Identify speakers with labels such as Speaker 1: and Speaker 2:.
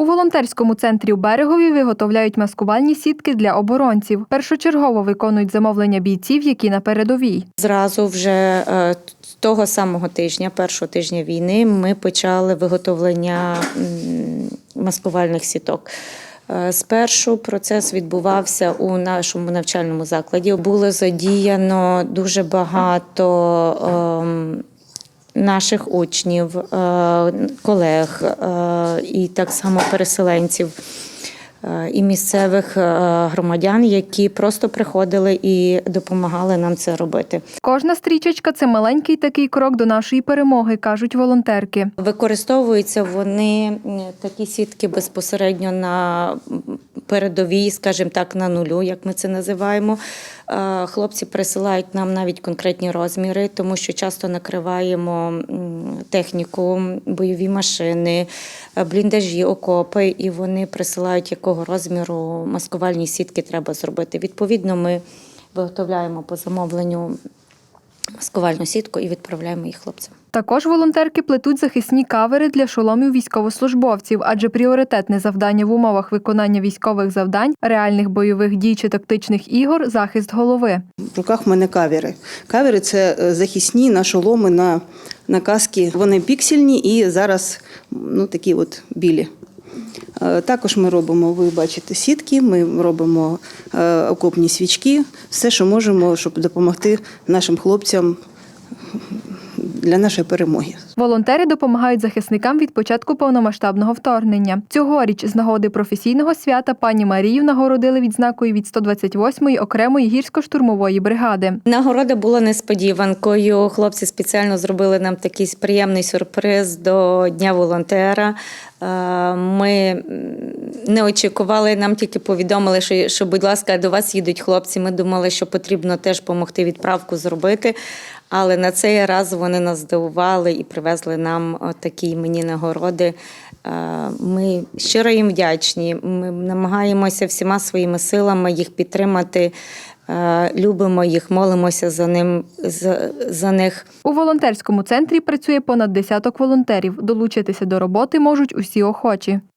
Speaker 1: У волонтерському центрі у Берегові виготовляють маскувальні сітки для оборонців. Першочергово виконують замовлення бійців, які на передовій.
Speaker 2: Зразу вже е, того самого тижня, першого тижня війни, ми почали виготовлення маскувальних сіток. Е, Спершу процес відбувався у нашому навчальному закладі. Було задіяно дуже багато ем, наших учнів, е, колег е, і так само переселенців. е, І місцевих громадян, які просто приходили і допомагали нам це робити.
Speaker 1: Кожна стрічечка це маленький такий крок до нашої перемоги, кажуть волонтерки.
Speaker 2: Використовуються вони такі сітки безпосередньо на передовій, скажімо так, на нулю, як ми це називаємо. Хлопці присилають нам навіть конкретні розміри, тому що часто накриваємо техніку, бойові машини, е, бліндажі, окопи, і вони присилають, якого розміру маскувальні сітки треба зробити. Відповідно, ми виготовляємо по замовленню маскувальну сітку і відправляємо їх хлопцям.
Speaker 1: Також волонтерки плетуть захисні кавери для шоломів військовослужбовців, адже пріоритетне завдання в умовах виконання військових завдань, реальних бойових дій чи тактичних ігор захист голови.
Speaker 3: В руках в мене кавери. Кавери це е, захисні на шоломи, на, на каски. Вони піксельні і зараз ну, такі от білі. Е, Також ми робимо, ви бачите, сітки, ми робимо е, окопні свічки, все, що можемо, щоб допомогти нашим хлопцям для нашої перемоги.
Speaker 1: Волонтери допомагають захисникам від початку повномасштабного вторгнення. Цьогоріч з нагоди професійного свята пані Марію нагородили відзнакою від 128-ї окремої гірсько-штурмової бригади.
Speaker 2: Нагорода була несподіванкою. Хлопці спеціально зробили нам такий приємний сюрприз до Дня волонтера. Е, Ми не очікували, нам тільки повідомили, що, що, будь ласка, до вас їдуть хлопці. Ми думали, що потрібно теж допомогти відправку зробити. Але на цей раз вони нас здивували і привезли нам такі мені нагороди. Е, Ми щиро їм вдячні. Ми намагаємося всіма своїми силами їх підтримати. Е, Любимо їх, молимося за ним за, за них.
Speaker 1: У волонтерському центрі працює понад десяток волонтерів. Долучитися до роботи можуть усі охочі.